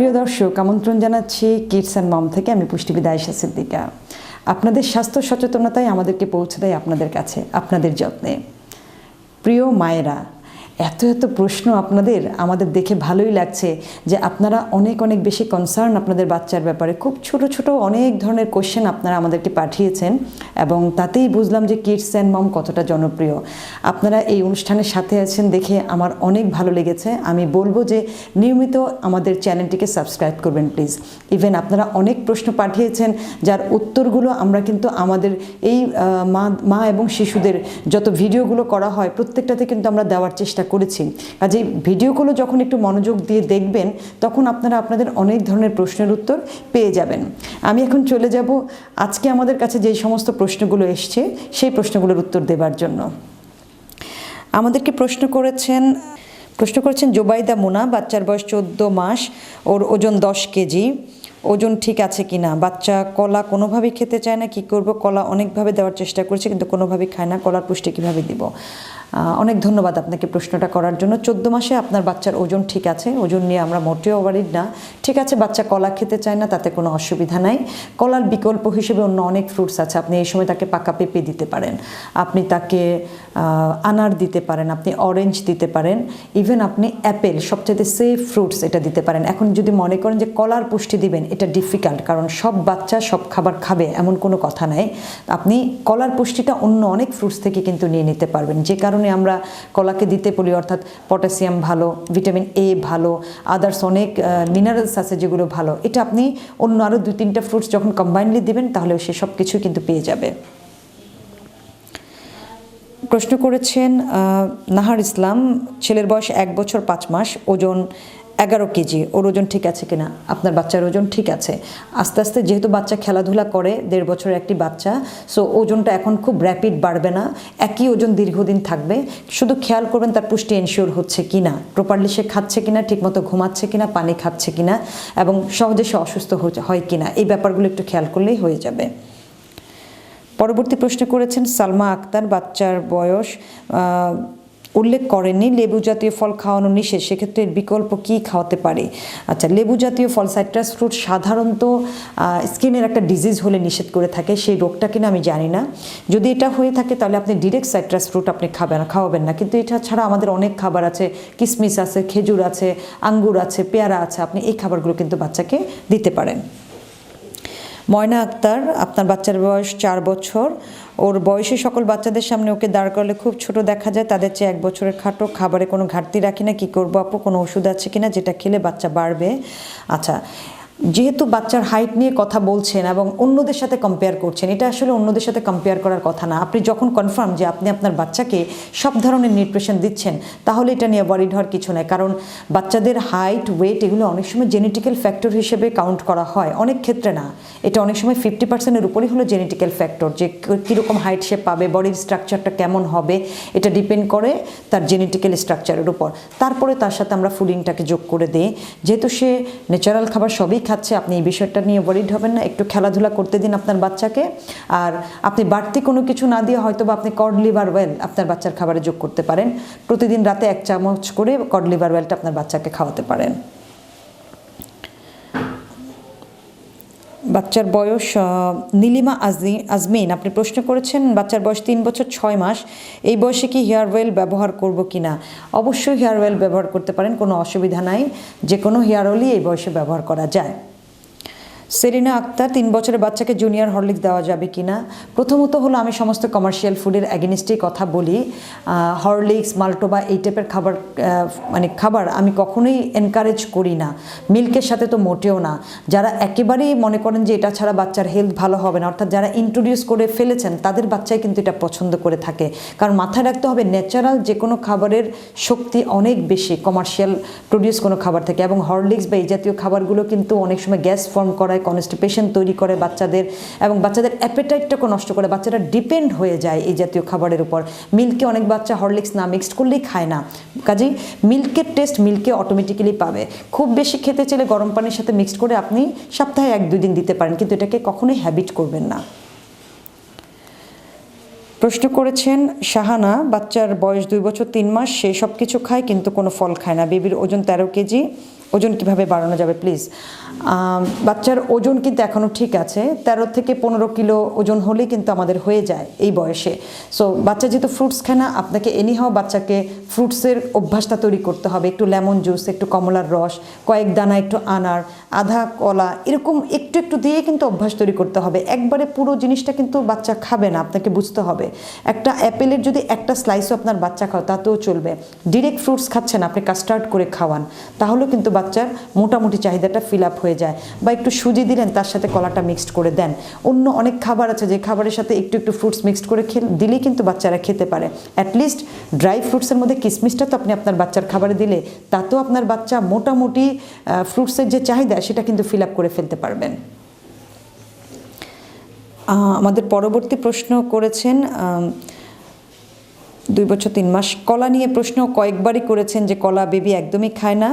প্রিয় দর্শক, আমন্ত্রণ জানাচ্ছি কিডস অ্যান্ড মম থেকে। আমি পুষ্টিবিদ আয়েশা সিদ্দিকা। আপনাদের স্বাস্থ্য সচেতনতাই আমাদেরকে পৌঁছে দেয় আপনাদের কাছে, আপনাদের যত্নে। প্রিয় মায়েরা এত এত প্রশ্ন আপনাদের, আমাদের দেখে ভালোই লাগছে যে আপনারা অনেক অনেক বেশি কনসার্ন আপনাদের বাচ্চার ব্যাপারে। খুব ছোট ছোট অনেক ধরনের কোশ্চেন আপনারা আমাদেরকে পাঠিয়েছেন এবং তাতেই বুঝলাম যে কিডস অ্যান্ড মম কতটা জনপ্রিয়। আপনারা এই অনুষ্ঠানের সাথে আছেন দেখে আমার অনেক ভালো লেগেছে। আমি বলব যে নিয়মিত আমাদের চ্যানেলটিকে সাবস্ক্রাইব করবেন প্লিজ ইভেন আপনারা অনেক প্রশ্ন পাঠিয়েছেন, যার উত্তরগুলো আমরা কিন্তু আমাদের এই মা মা এবং শিশুদের যত ভিডিওগুলো করা হয়, প্রত্যেকটাতে কিন্তু আমরা দেওয়ার চেষ্টা করেছি। কাজে ভিডিওগুলো যখন একটু মনোযোগ দিয়ে দেখবেন, তখন আপনারা আপনাদের অনেক ধরনের প্রশ্নের উত্তর পেয়ে যাবেন। আমি এখন চলে যাব আজকে আমাদের কাছে যেই সমস্ত প্রশ্নগুলো এসছে, সেই প্রশ্নগুলোর উত্তর দেবার জন্য। আমাদেরকে প্রশ্ন করেছেন প্রশ্ন করেছেন জোবাইদা মুনা, বাচ্চার বয়স চোদ্দ মাস, ওর ওজন দশ কেজি। ওজন ঠিক আছে কি না বাচ্চা কলা কোনোভাবেই খেতে চায় না, কি করব? কলা অনেকভাবে দেওয়ার চেষ্টা করছে, কিন্তু কোনোভাবেই খায় না। কলার পুষ্টি কীভাবে দিব? অনেক ধন্যবাদ আপনাকে প্রশ্নটা করার জন্য। চোদ্দ মাসে আপনার বাচ্চার ওজন ঠিক আছে, ওজন নিয়ে আমরা মোটেও ওভারিড না। ঠিক আছে, বাচ্চা কলা খেতে চায় না, তাতে কোনো অসুবিধা নাই। কলার বিকল্প হিসেবে অন্য অনেক ফ্রুটস আছে, আপনি এই সময় তাকে পাকা পেঁপে দিতে পারেন। আপনি তাকে আনার দিতে পারেন, আপনি অরেঞ্জ দিতে পারেন। ইভেন আপনি অ্যাপেল সবচেয়ে সেফ ফ্রুটস এটা দিতে পারেন। এখন যদি মনে করেন যে কলার পুষ্টি দিবেন, এটা ডিফিকাল্ট কারণ সব বাচ্চা সব খাবার খাবে, এমন কোনো কথা নাই। আপনি কলার পুষ্টিটা অন্য অনেক ফ্রুটস থেকে কিন্তু নিয়ে নিতে পারবেন, যে কারণে আমরা কলাকে দিতে বলি অর্থাৎ পটাশিয়াম ভালো, ভিটামিন এ ভালো আদার্স অনেক মিনারেলস আছে যেগুলো ভালো। এটা আপনি অন্য আরও দুই তিনটা ফ্রুটস যখন কম্বাইনলি দেবেন, তাহলে সে সব কিছু কিন্তু পেয়ে যাবে। প্রশ্ন করেছেন নাহার ইসলাম, ছেলের বয়স এক বছর পাঁচ মাস, ওজন এগারো কেজি, ওর ওজন ঠিক আছে কিনা? আপনার বাচ্চার ওজন ঠিক আছে। আস্তে আস্তে যেহেতু বাচ্চা খেলাধুলা করে, দেড় বছরের একটি বাচ্চা সো ওজনটা এখন খুব র্যাপিড বাড়বে না। একই ওজন দীর্ঘদিন থাকবে। শুধু খেয়াল করবেন তার পুষ্টি এনশিওর হচ্ছে কিনা। প্রপারলি সে খাচ্ছে কিনা, ঠিকমতো ঘুমাচ্ছে কিনা, পানি খাচ্ছে কিনা, এবং সহজে সে অসুস্থ হয় কিনা, এই ব্যাপারগুলো একটু খেয়াল করলেই হয়ে যাবে। পরবর্তী প্রশ্ন করেছেন, সালমা আক্তার, বাচ্চার বয়স উল্লেখ করেননি, লেবু জাতীয় ফল খাওয়ানো নিষেধ, সেক্ষেত্রে বিকল্প কি খাওয়াতে পারে? আচ্ছা লেবু জাতীয় ফল, সাইট্রাস ফ্রুট সাধারণত স্কিনের একটা ডিজিজ হলে নিষেধ করে থাকে, সেই রোগটা কিনা আমি জানি না। যদি এটা হয়ে থাকে, তাহলে আপনি ডিরেক্ট সাইট্রাস ফ্রুট আপনি খাবেন খাওয়াবেন না। কিন্তু এটা ছাড়া আমাদের অনেক খাবার আছে কিশমিশ আছে, খেজুর আছে, আঙ্গুর আছে, পেয়ারা আছে, আপনি এই খাবারগুলো কিন্তু বাচ্চাকে দিতে পারেন। ময়না আক্তার, আপনার বাচ্চার বয়স চার বছর। ওর বয়সী সকল বাচ্চাদের সামনে ওকে দাঁড় করলে খুব ছোট দেখা যায়। তাদের চেয়ে এক বছরের খাটো খাবারে কোনো ঘাটতি রাখি না। কী করব আপু? কোনো ওষুধ আছে কি না যেটা খেলে বাচ্চা বাড়বে। আচ্ছা যেহেতু বাচ্চার হাইট নিয়ে কথা বলছেন এবং অন্যদের সাথে কম্পেয়ার করছেন, এটা আসলে অন্যদের সাথে কম্পেয়ার করার কথা না। আপনি যখন কনফার্ম যে আপনি আপনার বাচ্চাকে সব ধরনের নিউট্রিশন দিচ্ছেন, তাহলে এটা নিয়ে ওয়ারিড হওয়ার কিছু নয় কারণ বাচ্চাদের হাইট ওয়েট এগুলো অনেক সময় জেনেটিক্যাল ফ্যাক্টর হিসেবে কাউন্ট করা হয়। অনেক ক্ষেত্রে না। এটা অনেক সময় ফিফটি পার্সেন্টের উপরেই হলো জেনেটিক্যাল ফ্যাক্টর যে কীরকম হাইট সে পাবে বডির স্ট্রাকচারটা কেমন হবে, এটা ডিপেন্ড করে তার জেনেটিক্যাল স্ট্রাকচারের উপর। তারপরে তার সাথে আমরা ফুডিংটাকে যোগ করে দিই। যেহেতু সে ন্যাচারাল খাবার সবই খাচ্ছে, আপনি এই বিষয়টা নিয়ে ওয়ারিড হবেন না। একটু খেলাধুলা করতে দিন আপনার বাচ্চাকে। আর আপনি বাড়তি কোনো কিছু না দিয়ে হয়তো বা আপনি কড লিভার ওয়েল আপনার বাচ্চার খাবারে যোগ করতে পারেন। প্রতিদিন রাতে এক চামচ করে কড লিভার ওয়েলটা আপনার বাচ্চাকে খাওয়াতে পারেন। বাচ্চার বয়স নীলিমা আজমি, আজমিন, আপনি প্রশ্ন করেছেন বাচ্চার বয়স তিন বছর ছয় মাস, এই বয়সে কি হেয়ার অয়েল ব্যবহার করব কি না অবশ্যই হেয়ার অয়েল ব্যবহার করতে পারেন, কোনো অসুবিধা নাই যে কোনো হেয়ার অয়েলই এই বয়সে ব্যবহার করা যায়। সেরিনা আক্তার তিন বছরের বাচ্চাকে জুনিয়র হরলিক্স দেওয়া যাবে কি না প্রথমত হলো, আমি সমস্ত কমার্শিয়াল ফুডের অ্যাগেনিস্টেই কথা বলি। হরলিক্স, মাল্টোবা এই টাইপের খাবার মানে খাবার আমি কখনোই এনকারেজ করি না। মিল্কের সাথে তো মোটেও না। যারা একেবারেই মনে করেন যে এটা ছাড়া বাচ্চার হেলথ ভালো হবে না, অর্থাৎ যারা ইন্ট্রোডিউস করে ফেলেছেন, তাদের বাচ্চাই কিন্তু এটা পছন্দ করে থাকে। কারণ মাথায় রাখতে হবে ন্যাচারাল যে কোনো খাবারের শক্তি অনেক বেশি কমার্শিয়াল প্রডিউস কোনো খাবার থেকে। এবং হরলিক্স বা এই জাতীয় খাবারগুলো কিন্তু অনেক সময় গ্যাস ফর্ম করায় কনস্টিপেশন তৈরি করে বাচ্চাদের এবং বাচ্চাদের অ্যাপেটাইটটাকে নষ্ট করে, বাচ্চারা ডিপেন্ড হয়ে যায় এই জাতীয় খাবারের উপর। মিল্কে অনেক বাচ্চা হরলিক্স না মিক্সড করলেই খায় না। কাজেই মিল্কের টেস্ট মিল্কে অটোমেটিক্যালি পাবে। খুব বেশি খেতে চাইলে গরম পানির সাথে মিক্সড করে আপনি সপ্তাহে এক, দুই দিন দিতে পারেন, কিন্তু এটাকে কখনোই হ্যাবিট করবেন না। প্রশ্ন করেছেন, শাহানা, বাচ্চার বয়স দুই বছর, তিন মাস, সে সব কিছু খায়, কিন্তু কোনো ফল খায় না। বেবির ওজন তেরো কেজি। ওজন কীভাবে বাড়ানো যাবে প্লিজ বাচ্চার ওজন কিন্তু এখনও ঠিক আছে। তেরো থেকে পনেরো কিলো ওজন হলেই কিন্তু আমাদের হয়ে যায় এই বয়সে। সো বাচ্চা যেহেতু ফ্রুটস খায় না, আপনাকে এনিহাও বাচ্চাকে ফ্রুটসের অভ্যাসটা তৈরি করতে হবে। একটু লেমন জুস একটু কমলার রস, কয়েক দানা, একটু আনার, আধা কলা, এরকম একটু একটু দিয়ে কিন্তু অভ্যাস তৈরি করতে হবে। একবারে পুরো জিনিসটা কিন্তু বাচ্চা খাবে না, আপনাকে বুঝতে হবে। একটা অ্যাপেলের যদি একটা স্লাইসও আপনার বাচ্চা খাও তাতেও চলবে। ডিরেক্ট ফ্রুটস খাচ্ছেন, আপনি কাস্টার্ড করে খাওয়ান, তাহলেও কিন্তু বাচ্চার মোটামুটি চাহিদাটা ফিল আপ হয়ে যায় বা একটু সুজি দিলেন, তার সাথে কলাটা মিক্সড করে দেন। অন্য অনেক খাবার আছে যে খাবারের সাথে একটু একটু ফ্রুটস মিক্সড করে খেলে দিলেই কিন্তু বাচ্চারা খেতে পারে। অ্যাটলিস্ট ড্রাই ফ্রুটসের মধ্যে কিসমিসটা তো আপনি আপনার বাচ্চার খাবারে দিলে তাতেও আপনার বাচ্চা মোটামুটি ফ্রুটসের যে চাহিদা, সেটা কিন্তু ফিল আপ করে ফেলতে পারবেন। আমাদের পরবর্তী প্রশ্ন করেছেন দুই বছর তিন মাস কলা নিয়ে প্রশ্ন কয়েকবারই করেছেন যে কলা বেবি একদমই খায় না।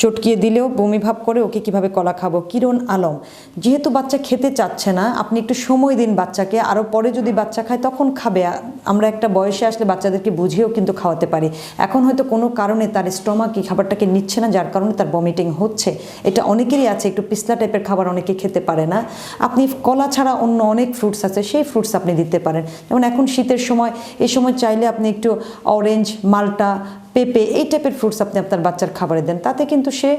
চটকিয়ে দিলেও বমি ভাব করে ওকে কীভাবে কলা খাব? কিরণ আলম, যেহেতু বাচ্চা খেতে চাচ্ছে না, আপনি একটু সময় দিন বাচ্চাকে আরও পরে যদি বাচ্চা খায় তখন খাবে। আমরা একটা বয়সে আসলে বাচ্চাদেরকে বুঝিয়েও কিন্তু খাওয়াতে পারি। এখন হয়তো কোনো কারণে তার স্টমাক খাবারটাকে নিচ্ছে না, যার কারণে তার বমিটিং হচ্ছে। এটা অনেকেরই আছে, একটু পিস্তা টাইপের খাবার অনেকে খেতে পারে না। আপনি কলা ছাড়া অন্য অনেক ফ্রুটস আছে, সেই ফ্রুটস আপনি দিতে পারেন। যেমন এখন শীতের সময়, এই সময় চাইলে আপনি একটু অরেঞ্জ মালটা পেঁপে, এই টাইপের ফ্রুটস আপনি আপনার বাচ্চার খাবারে দেন। তাতে কিন্তু সে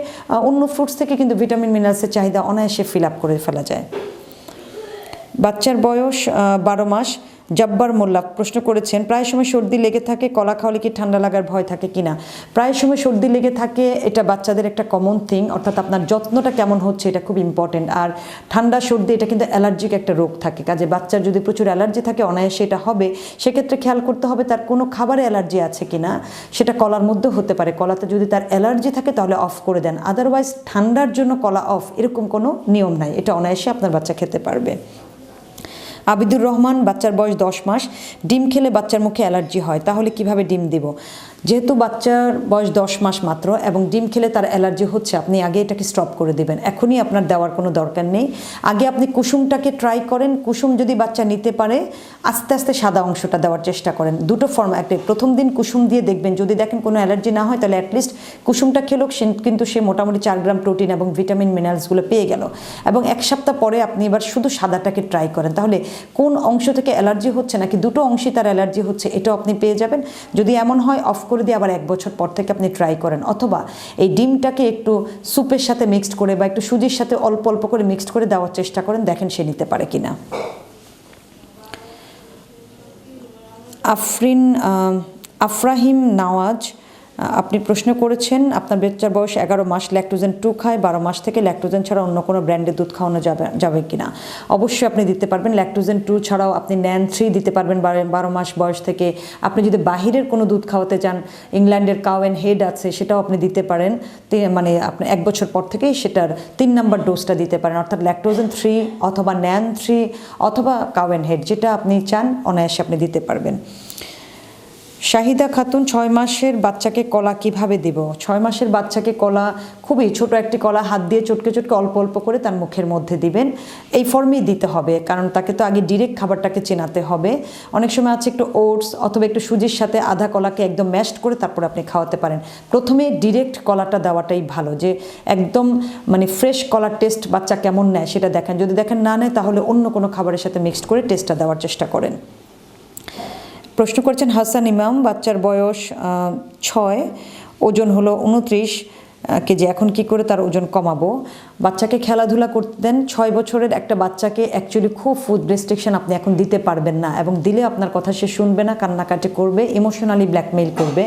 অন্য ফ্রুটস থেকে কিন্তু ভিটামিন মিনারেলসের চাহিদা অনায়াসে ফিল আপ করে ফেলা যায়। বাচ্চার বয়স বারো মাস। জব্বার মোল্লা প্রশ্ন করেছেন, প্রায় সময় সর্দি লেগে থাকে, কলা খাওয়ালে কি ঠান্ডা লাগার ভয় থাকে কিনা? প্রায় সময় সর্দি লেগে থাকে, এটা বাচ্চাদের একটা কমন থিং অর্থাৎ আপনার যত্নটা কেমন হচ্ছে এটা খুব ইম্পর্টেন্ট আর ঠান্ডা, সর্দি, এটা কিন্তু অ্যালার্জিক একটা রোগ থাকে। কাজে বাচ্চার যদি প্রচুর অ্যালার্জি থাকে, অনায়াসে এটা হবে। সেক্ষেত্রে খেয়াল করতে হবে তার কোনো খাবারে অ্যালার্জি আছে কিনা, সেটা কলার মধ্যেও হতে পারে। কলাতে যদি তার অ্যালার্জি থাকে, তাহলে অফ করে দেন। আদারওয়াইজ ঠান্ডার জন্য কলা অফ এরকম কোনো নিয়ম নাই। এটা অনায়াসে আপনার বাচ্চা খেতে পারবে। আবিদুর রহমান, বাচ্চার বয়স দশ মাস। ডিম খেলে বাচ্চার মুখে অ্যালার্জি হয়, তাহলে কীভাবে ডিম দিব? যেহেতু বাচ্চার বয়স দশ মাস মাত্র এবং ডিম খেলে তার অ্যালার্জি হচ্ছে, আপনি আগে এটাকে স্টপ করে দেবেন। এখনই আপনার দেওয়ার কোনো দরকার নেই। আগে আপনি কুসুমটাকে ট্রাই করেন। কুসুম যদি বাচ্চা নিতে পারে, আস্তে আস্তে সাদা অংশটা দেওয়ার চেষ্টা করেন। দুটো ফর্ম একটা প্রথম দিন কুসুম দিয়ে দেখবেন, যদি দেখেন কোনো অ্যালার্জি না হয়, তাহলে অ্যাটলিস্ট কুসুমটা খেলেও সে কিন্তু সে মোটামুটি চার গ্রাম প্রোটিন এবং ভিটামিন মিনারেলসগুলো পেয়ে গেল। এবং এক সপ্তাহ পরে আপনি এবার শুধু সাদাটাকে ট্রাই করেন। তাহলে কোন অংশ থেকে অ্যালার্জি হচ্ছে নাকি দুটো অংশে তার অ্যালার্জি হচ্ছে, এটাও আপনি পেয়ে যাবেন। যদি এমন হয় অফ করে দিয়ে আবার এক বছর পর থেকে আপনি ট্রাই করেন। অথবা এই ডিমটাকে একটু স্যুপের সাথে মিক্সড করে বা একটু সুজির সাথে অল্প অল্প করে মিক্সড করে দেওয়ার চেষ্টা করেন, দেখেন সে নিতে পারে কি না আফরিন আফরাহিম নওয়াজ আপনি প্রশ্ন করেছেন, আপনার বাচ্চার বয়স এগারো মাস ল্যাকটোজেন টু খায়, বারো মাস থেকে ল্যাকটোজেন ছাড়া অন্য কোনো ব্র্যান্ডের দুধ খাওয়ানো যাবে যাবে কিনা? অবশ্যই আপনি দিতে পারবেন ল্যাকটোজেন টু ছাড়াও আপনি ন্যান থ্রি দিতে পারবেন বারো- মাস বয়স থেকে। আপনি যদি বাহিরের কোনো দুধ খাওয়াতে চান, ইংল্যান্ডের কাওয়েন হেড আছে, সেটাও আপনি দিতে পারেন। মানে আপনি এক বছর পর থেকেই সেটার তিন নাম্বার ডোজটা দিতে পারেন, অর্থাৎ ল্যাকটোজেন থ্রি অথবা ন্যান থ্রি অথবা কাওয়েন হেড যেটা আপনি চান, অনায়াসে আপনি দিতে পারবেন। শাহিদা খাতুন ছয় মাসের বাচ্চাকে কলা কীভাবে দিব? ছয় মাসের বাচ্চাকে কলা খুবই ছোট একটি কলা, হাত দিয়ে চটকে চটকে অল্প অল্প করে তার মুখের মধ্যে দিবেন। এই ফর্মেই দিতে হবে, কারণ তাকে তো আগে ডিরেক্ট খাবারটাকে চেনাতে হবে। অনেক সময় আছে একটু ওটস অথবা একটু সুজির সাথে আধা কলাকে একদম ম্যাশড করে তারপর আপনি খাওয়াতে পারেন। প্রথমে ডিরেক্ট কলাটা দেওয়াটাই ভালো, যে একদম মানে ফ্রেশ কলার টেস্ট বাচ্চা কেমন নেয় সেটা দেখেন। যদি দেখেন না নেয়, তাহলে অন্য কোনো খাবারের সাথে মিক্সড করে টেস্টটা দেওয়ার চেষ্টা করেন। প্রশ্ন করছেন হাসান ইমাম বাচ্চার বয়স ছয় ওজন হলো উনত্রিশ কেজি এখন কি করে তার ওজন কমাবো। বাচ্চাকে খেলাধুলা করতে দেন, ছয় বছরের একটা বাচ্চাকে অ্যাকচুয়ালি খুব ফুড রেস্ট্রিকশন আপনি এখন দিতে পারবেন না এবং দিলে আপনার কথা সে শুনবে না, কান্নাকাটি করবে ইমোশনালি ব্ল্যাকমেইল করবে।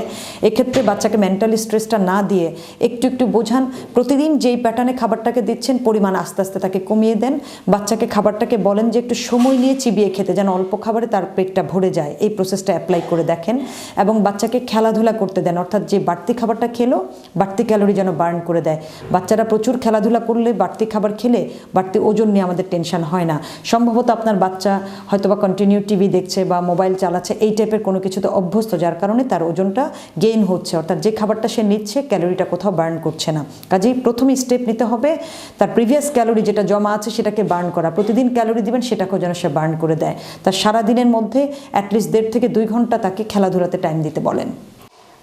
এক্ষেত্রে বাচ্চাকে মেন্টালি স্ট্রেসটা না দিয়ে একটু একটু বোঝান, প্রতিদিন যেই প্যাটার্নে খাবারটাকে দিচ্ছেন, পরিমাণ আস্তে আস্তে তাকে কমিয়ে দেন। বাচ্চাকে খাবারটাকে বলেন যে একটু সময় নিয়ে চিবিয়ে খেতে যেন অল্প খাবারে তার পেটটা ভরে যায়। এই প্রসেসটা অ্যাপ্লাই করে দেখেন এবং বাচ্চাকে খেলাধুলা করতে দেন, অর্থাৎ যে বাড়তি খাবারটা খেলো, বাড়তি ক্যালোরি যেন যেন বার্ন করে দেয়। বাচ্চারা প্রচুর খেলাধুলা করলে, বাড়তি খাবার খেলে, বাড়তি ওজন নিয়ে আমাদের টেনশন হয় না। সম্ভবত আপনার বাচ্চা হয়তো বা কন্টিনিউ টিভি দেখছে বা মোবাইল চালাচ্ছে, এই টাইপের কোনো কিছুতে অভ্যস্ত, যার কারণে তার ওজনটা গেইন হচ্ছে। অর্থাৎ যে খাবারটা সে নিচ্ছে ক্যালোরিটা কোথাও বার্ন করছে না। কাজেই প্রথম স্টেপ নিতে হবে, তার প্রিভিয়াস ক্যালোরি যেটা জমা আছে, সেটাকে বার্ন করা। প্রতিদিন ক্যালোরি দিবেন, সেটাকেও যেন সে বার্ন করে দেয়। তার সারাদিনের মধ্যে অ্যাটলিস্ট দেড় থেকে দুই ঘণ্টা তাকে খেলাধুলাতে টাইম দিতে বলেন।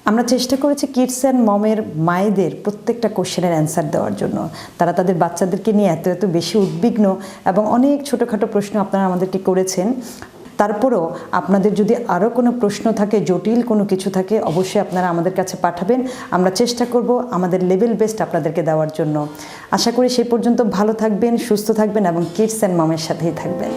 আমরা চেষ্টা করেছি কিডস অ্যান্ড মমের মায়েদের প্রত্যেকটা কোশ্চেনের অ্যান্সার দেওয়ার জন্য। তারা তাদের বাচ্চাদেরকে নিয়ে এত এত বেশি উদ্বিগ্ন এবং অনেক ছোটোখাটো প্রশ্ন আপনারা আমাদেরকে করেছেন। তারপরেও আপনাদের যদি আরও কোনো প্রশ্ন থাকে, জটিল কোনো কিছু থাকে, অবশ্যই আপনারা আমাদের কাছে পাঠাবেন। আমরা চেষ্টা করব আমাদের লেভেল বেস্ট আপনাদেরকে দেওয়ার জন্য। আশা করি সেই পর্যন্ত ভালো থাকবেন, সুস্থ থাকবেন এবং কিডস অ্যান্ড মমের সাথেই থাকবেন।